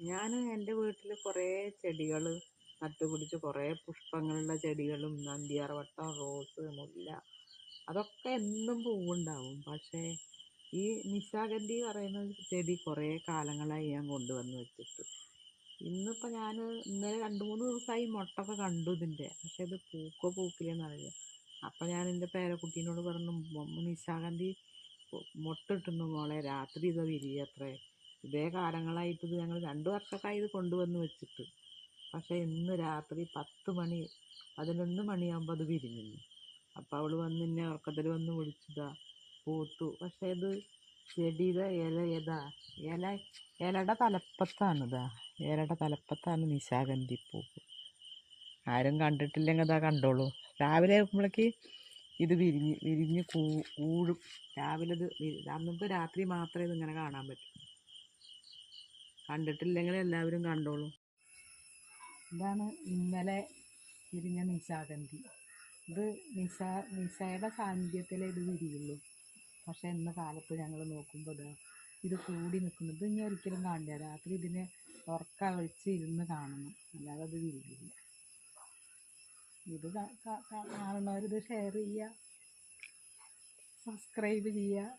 ഞാൻ എന്റെ വീട്ടിൽ കുറേ ചെടികൾ നട്ടുപിടിച്ച് കുറേ പുഷ്പങ്ങളുള്ള ചെടികളും നന്ദിയാർവട്ടം റോസ് മുല്ല അതൊക്കെ എന്നും പൂവുണ്ടാവും. പക്ഷേ ഈ നിശാഗന്ധി പറയുന്ന ചെടി കുറേ കാലങ്ങളായി ഞാൻ കൊണ്ടുവന്ന് വെച്ചിട്ട്. ഇന്നിപ്പോൾ ഞാൻ ഇന്നലെ രണ്ട് മൂന്ന് ദിവസമായി മുട്ടൊക്കെ കണ്ടു ഇതിന്റെ. പക്ഷേ ഇത് പൂക്കോ പൂക്കില്ലെന്ന് അറിയില്ല അപ്പം ഞാൻ എന്റെ പേരക്കുട്ടീനോട് പറഞ്ഞു "മൊ- നിശാഗന്ധി മുട്ടിട്ടുന്നു മോളെ? രാത്രി ഇത് വിരിയത്രേ. ഇതേ കാലങ്ങളായിട്ട് ഇത് ഞങ്ങൾ രണ്ട് വർഷമൊക്കെ ഇത് കൊണ്ടുവന്ന് വെച്ചിട്ട്. പക്ഷേ ഇന്ന് രാത്രി പത്ത് മണി പതിനൊന്ന് മണിയാകുമ്പോൾ അത് വിരിഞ്ഞു അപ്പോൾ അവൾ വന്ന് എന്നെ ഉറക്കത്തിൽ വന്ന് വിളിച്ചതാ പൂത്തു. പക്ഷേ ഇത് ചെടിയുടെ ഇല ഏതാ? ഇല ഇലയുടെ തലപ്പത്താണ് ഇതാ ഇലയുടെ തലപ്പത്താണ് നിശാഗന്ധി പൂവ് ആരും കണ്ടിട്ടില്ലെങ്കിൽ അതാ കണ്ടോളൂ. രാവിലെ ആകുമ്പോഴേക്ക് ഇത് വിരിഞ്ഞ് വിരിഞ്ഞ് കൂ കൂടും രാവിലെ ഇത് അന്നത്തെ രാത്രി മാത്രമേ ഇങ്ങനെ കാണാൻ പറ്റൂ. കണ്ടിട്ടില്ലെങ്കിൽ എല്ലാവരും കണ്ടോളൂ. ഇതാണ് ഇന്നലെ വിരിഞ്ഞ നിശാഗന്ധി. ഇത് നിശ നിശയുടെ സാന്നിധ്യത്തിലേ ഇത് വിരിയുള്ളൂ പക്ഷേ ഇന്ന് കാലത്ത് ഞങ്ങൾ നോക്കുമ്പോൾ ഇതാ കൂടി നിൽക്കുന്നത് ഇനി ഒരിക്കലും കാണില്ല. രാത്രി ഇതിനെ ഉറക്ക ഒഴിച്ച് ഇരുന്ന് കാണണം. അല്ലാതെ അത് വിരിയില്ല ഇത് കാണുന്നവരിത് ഷെയർ ചെയ്യുക സബ്സ്ക്രൈബ് ചെയ്യുക